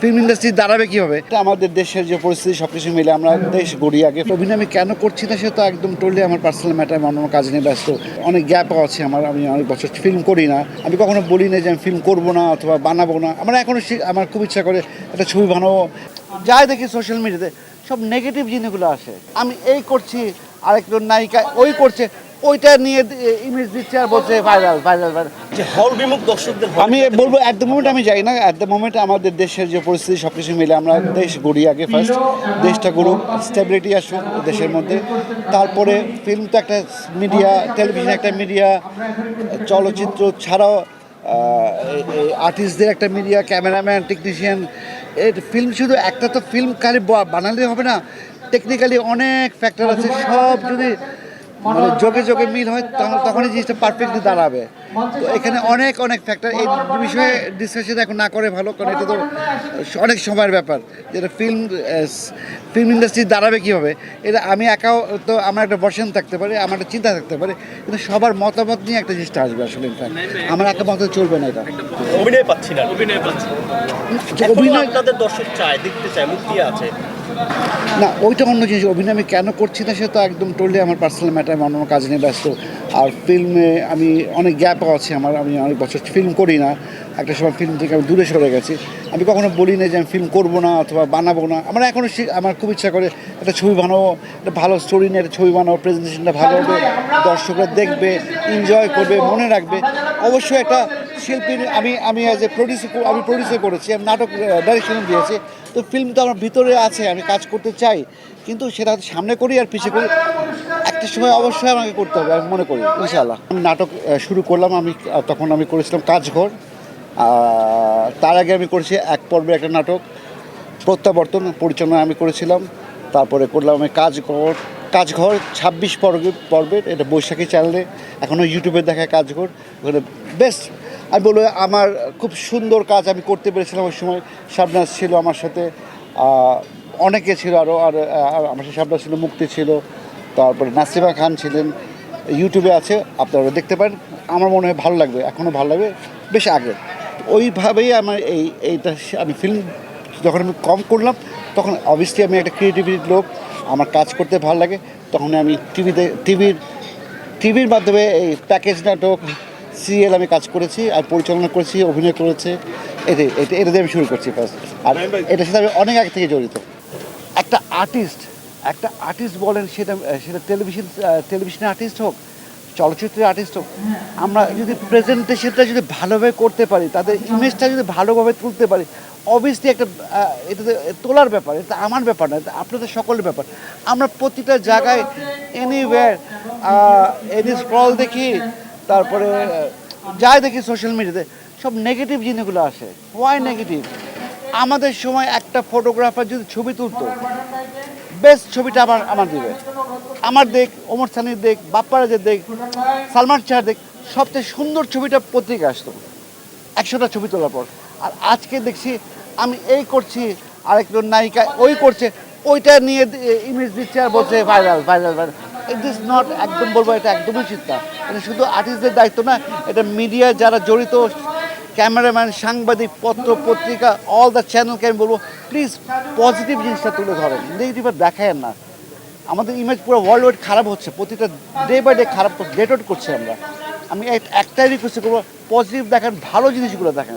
Film industry দাঁড়াবে কীভাবে? এটা আমাদের দেশের যে পরিস্থিতি সব কিছু মিলে আমরা দেশ গড়ি আগে। অভিনয় আমি কেন করছি না সে তো একদম টলি আমার পার্সোনাল ম্যাটার আমি অন্য কাজে নিয়ে ব্যস্ত। অনেক গ্যাপও আছে আমার আমি অনেক বছর ফিল্ম করি না। আমি কখনো বলি না যে আমি ফিল্ম করব না অথবা বানাবো না। আমার এখনও আমার খুব ইচ্ছা করে একটা ছবি বানাবো। যাই দেখি সোশ্যাল মিডিয়াতে সব নেগেটিভ জিনিসগুলো আসে। আমি এই করছি আরেকজন নায়িকা ওই করছে। ওইটা নিয়ে ইমেজ দিচ্ছে আর বলছে ভাইরাল ভাইরাল ভাইরাল যে হল বিমুখ দর্শকদের আমি বলব অ্যাট দ্য মোমেন্ট আমি যাই না অ্যাট দ্য মোমেন্ট আমাদের দেশের যে পরিস্থিতি সব কিছু মিলে আমরা দেশ গড়ি আগে ফার্স্ট দেশটা গড়ুক স্টেবিলিটি আসুক দেশের মধ্যে। তারপরে ফিল্ম তো একটা মিডিয়া টেলিভিশন একটা মিডিয়া চলচ্চিত্র ছাড়াও আর্টিস্টদের একটা মিডিয়া ক্যামেরাম্যান টেকনিশিয়ান এর ফিল্ম শুধু একটা তো ফিল্ম খালি বা- বানালে হবে না টেকনিক্যালি অনেক ফ্যাক্টর আছে সব যদি মানে যোগে যোগে মিল হয় তখন তখনই জিনিসটা পারফেক্টলি দাঁড়াবে। তো এখানে অনেক অনেক ফ্যাক্টর এই বিষয়ে ডিসকাশন এখন না করে ভালো কারণ এটা তো অনেক সময়ের ব্যাপার। যেটা ফিল্ম ফিল্ম ইন্ডাস্ট্রি দাঁড়াবে কীভাবে? এটা আমি একাও তো আমার একটা বর্ষণ থাকতে পারে আমার একটা চিন্তা থাকতে পারে কিন্তু সবার মতামত নিয়ে একটা জিনিসটা আসবে আসলে ইনফ্যাক্ট আমার একা মতো চলবে না এটা। অভিনয় পাচ্ছি না। অভিনয় পাচ্ছি অভিনয় দর্শক চায় দেখতে চায় দিয়ে আছে। না, ওইটা অন্য জিনিস। অভিনয় আমি কেন করছি না সে তো একদম টলি আমার পার্সোনাল ম্যাটার আমি অন্য কাজ নিয়ে ব্যস্ত। আর ফিল্মে আমি অনেক গ্যাপও আছে আমার, আমি অনেক বছর ফিল্ম করি না। একটা সময় ফিল্ম থেকে আমি দূরে সরে গেছি। আমি কখনো বলি না যে আমি ফিল্ম করব না অথবা বানাবো না। আমার এখনও আমার খুব ইচ্ছা করে একটা ছবি বানাবো একটা ভালো স্টোরি নিয়ে একটা ছবি বানাবো প্রেজেন্টেশনটা ভালো হবে, দর্শকরা দেখবে এনজয় করবে, মনে রাখবে। অবশ্যই একটা শিল্পী আমি আমি অ্যাজ এ প্রডিউসার আমি প্রডিউসার করেছি, আমি নাটক ডাইরেকশন দিয়েছি। তো ফিল্ম তো আমার ভিতরে আছে, আমি কাজ করতে চাই। কিন্তু সেটা সামনে করি আর পিছিয়ে করি। একটা সময় অবশ্যই আমাকে করতে হবে, আমি মনে করি, ইনশাআল্লাহ। আমি নাটক শুরু করলাম, আমি তখন আমি করেছিলাম কাজঘর। তার আগে আমি করেছি এক পর্বে একটা নাটক। প্রত্যাবর্তন পরিচালনা আমি করেছিলাম। তারপরে করলাম আমি কাজঘর। কাজঘর ছাব্বিশ পর্বের পর্বের, এটা বৈশাখী চ্যানেলে এখনও ইউটিউবে দেখায় কাজঘর। ওখানে বেস্ট আমি বলব আমার খুব সুন্দর কাজ আমি করতে পেরেছিলাম ওই সময়। শাবনাজ ছিল আমার সাথে অনেকে ছিল আরও আর আমার সাথে শাবনাজ ছিল, মুক্তি ছিল, তারপরে নাসিমা খান ছিলেন, ইউটিউবে আছে, আপনারা দেখতে পারেন, আমার মনে হয় ভালো লাগবে এখনও ভালো লাগবে, বেশ আগে ওইভাবেই আমার এই, এইটা আমি ফিল্ম যখন আমি কম করলাম, তখন অবভিয়াসলি আমি একটা ক্রিয়েটিভিটির লোক, আমার কাজ করতে ভালো লাগে, তখন আমি টিভিতে টিভির টিভির মাধ্যমে এই প্যাকেজ নাটক সিরিয়াল আমি কাজ করেছি আর পরিচালনা করেছি অভিনয় করেছে। এতে এটা এটা দিয়ে আমি শুরু করছি ফার্স্ট আর এটার সাথে আমি অনেক আগে থেকে জড়িত। একটা আর্টিস্ট একটা আর্টিস্ট বলেন সেটা সেটা টেলিভিশন টেলিভিশনের আর্টিস্ট হোক চলচ্চিত্রের আর্টিস্ট হোক আমরা যদি প্রেজেন্টেশনটা যদি ভালোভাবে করতে পারি তাদের ইমেজটা যদি ভালোভাবে তুলতে পারি অবভিয়াসলি একটা এটা তোলার ব্যাপার এটা আমার ব্যাপার না এটা আপনাদের সকলের ব্যাপার। আমরা প্রতিটা জায়গায় এনিওয়্যার এনি স্ক্রল দেখি তারপরে, যাই দেখি সোশ্যাল মিডিয়াতে সব নেগেটিভ জিনিসগুলো আসে। ওয়াই নেগেটিভ আমাদের সময় একটা ফটোগ্রাফার যদি ছবি তুলতো বেস্ট ছবিটা আমার আমার দিবে। আমার দেখ, ওমর সানির দেখ বাপ্পারাজের দেখ, সালমান শাহর দেখ, সবচেয়ে সুন্দর ছবিটা পত্রিকা আসতো। একশোটা ছবি তোলার পর। আর আজকে দেখছি, আমি এই করছি, আরেকজন নায়িকা ওই করছে, ওইটা নিয়ে ইমেজ দিচ্ছে আর বলছে viral viral viral it not একদম বলব, এটা একদমই চিন্তা এটা শুধু আর্টিস্টদের দায়িত্ব না, এটা মিডিয়া যারা জড়িত ক্যামেরাম্যান সাংবাদিক, পত্র, পত্রিকা অল দ্য চ্যানেলকে আমি বলব প্লিজ পজিটিভ জিনিসটা তুলে ধরেন। নেগেটিভ দেখায়েন না। আমাদের ইমেজ পুরো ওয়ার্ল্ড ওয়াইড খারাপ হচ্ছে, প্রতিটা ডে বাই ডে খারাপ ডেট আউট করছি আমরা। আমি একটাই রিকোয়েস্ট করব পজিটিভ দেখান, ভালো জিনিসগুলো দেখান।